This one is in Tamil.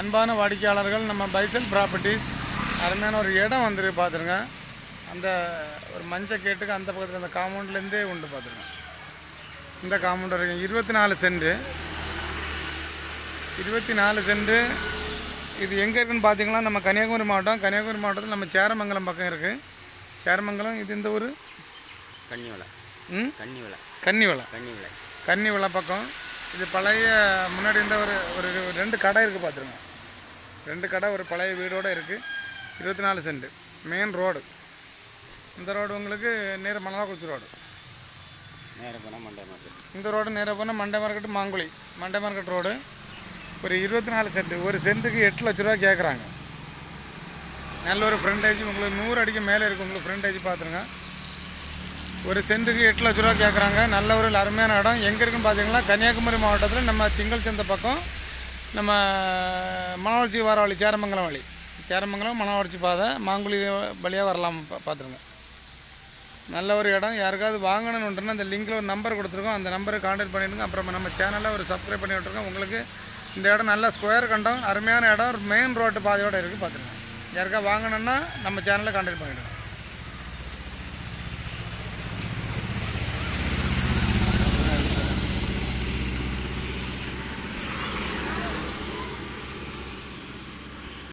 அன்பான வாடிக்கையாளர்கள் நம்ம பைசல் ப்ராப்பர்ட்டிஸ் அருமையான ஒரு இடம் வந்துருக்கு பார்த்துருங்க. அந்த ஒரு மஞ்சள் கேட்டுக்கு அந்த பக்கத்தில் அந்த காம்பவுண்ட்லேருந்தே உண்டு பார்த்துருங்க. இந்த காம்பவுண்ட் வரைக்கும் இருபத்தி நாலு சென்ட் இருபத்தி நாலு சென்ட் இது எங்கே இருக்குன்னு பார்த்தீங்கன்னா நம்ம கன்னியாகுமரி மாவட்டம். கன்னியாகுமரி மாவட்டத்தில் நம்ம சேரமங்கலம் பக்கம் இருக்குது சேரமங்கலம் இது இந்த ஊர்? கன்னி விலை ம்? கன்னி விலை கன்னிவளை. கன்னி விலை கன்னிவளை பக்கம். இது பழைய முன்னாடி இருந்த ஒரு ஒரு ரெண்டு கடை இருக்குது பார்த்துருங்க. ரெண்டு கடை ஒரு பழைய வீடோடு இருக்குது இருபத்தி நாலு சென்ட். மெயின் ரோடு இந்த ரோடு உங்களுக்கு நேர மணலாக்குறிச்சி ரோடு நேரம் போனால் மண்டே மார்க்கெட் இந்த ரோடு நேராக போனால் மண்டை மார்க்கெட் மாங்குழி. மண்டை மார்க்கெட் ரோடு ஒரு இருபத்தி நாலு சென்ட். ஒரு சென்ட்டுக்கு எட்டு லட்ச ரூபா கேட்குறாங்க. நல்ல ஒரு ஃப்ரண்டேஜ் உங்களுக்கு நூறு அடிக்கு மேலே இருக்குது உங்களுக்கு ஃப்ரண்டேஜ் பார்த்துருங்க. ஒரு சென்ட்டுக்கு எட்டு லட்ச ரூபா கேட்குறாங்க. நல்ல ஒரு அருமையான இடம். எங்கே இருக்குன்னு பார்த்தீங்கன்னா கன்னியாகுமரி மாவட்டத்தில் நம்ம திங்கள் சந்தை பக்கம் நம்ம மனவளர்ச்சி வர வழி சேரமங்கலம் வழி சேரமங்கலம் மனவளர்ச்சி பாதை மாங்குழி வழியாக வரலாம் பா- பார்த்துருங்க நல்ல ஒரு இடம். யாருக்காவது வாங்கணுன்னுட்டுனா அந்த லிங்கில் ஒரு நம்பர் கொடுத்துருக்கோம். அந்த நம்பரை காண்டாக்ட் பண்ணிவிடுங்க அப்புறம் நம்ம சேனலில் ஒரு சப்ஸ்கிரைப் பண்ணி விட்ருக்கோம் உங்களுக்கு இந்த இடம் நல்ல ஸ்கொயர் கண்டம். அருமையான இடம். ஒரு மெயின் ரோட்டு பாதையோடு இருக்குது பார்த்துருங்க யாருக்கா வாங்கணுன்னா நம்ம சேனலில் காண்டாக்ட் பண்ணிவிடுங்க